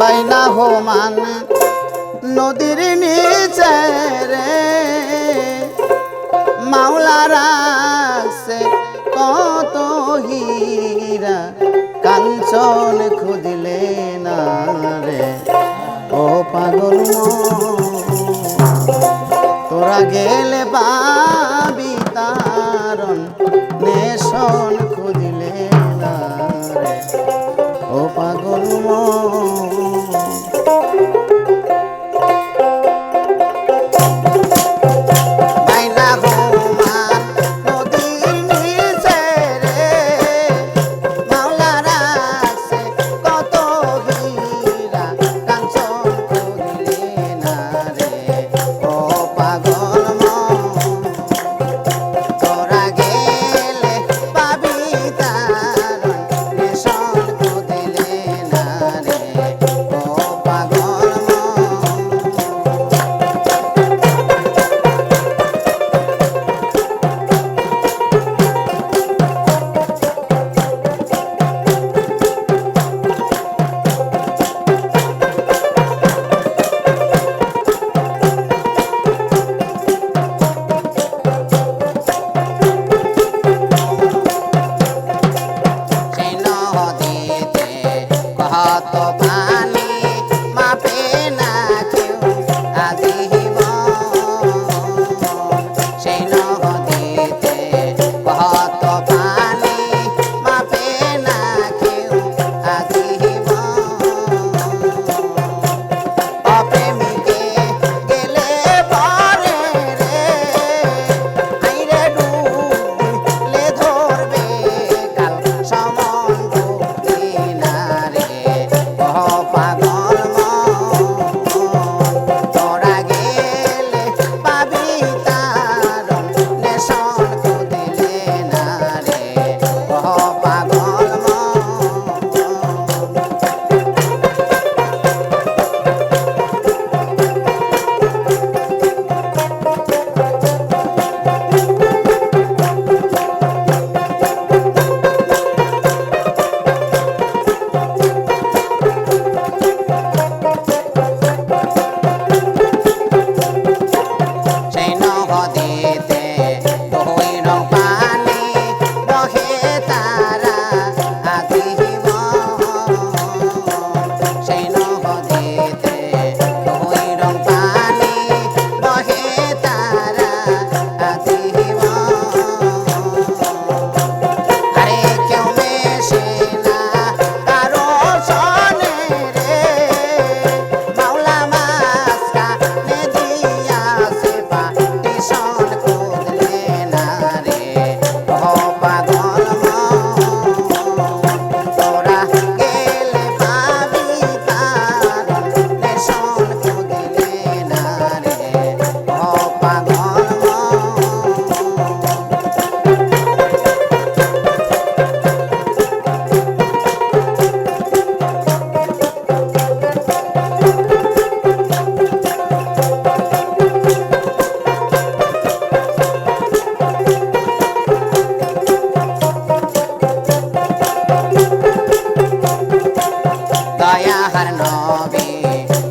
বাইলা হোমান নদীর নিচে রে। মাওলারা কত হীরা, কাঞ্চন খুঁজলে না রে। ও পাগল তোরা গেলে বাবি তারণ, নেশন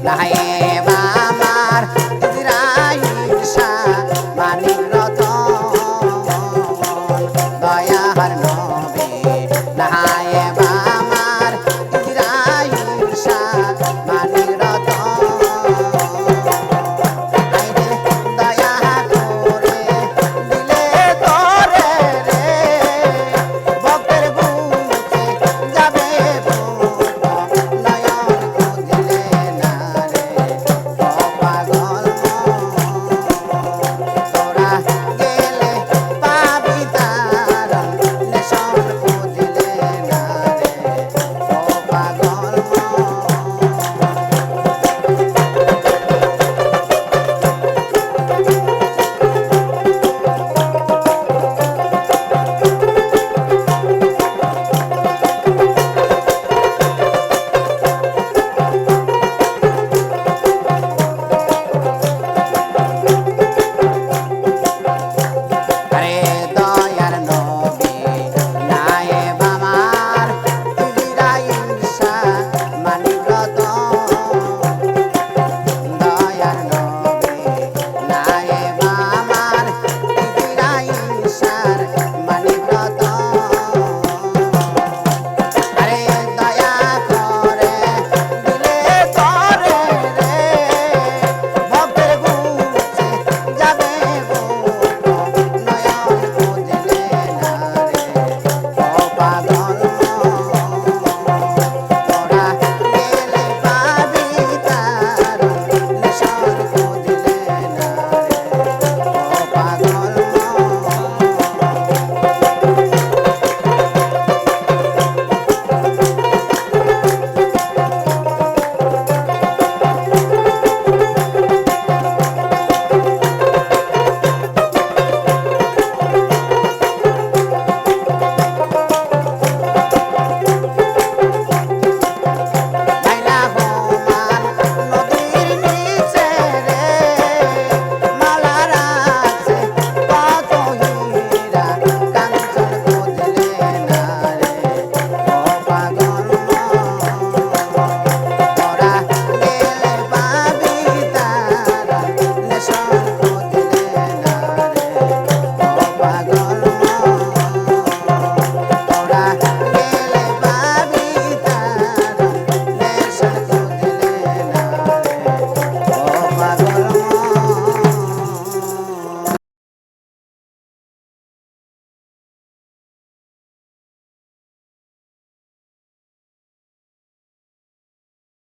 Bye.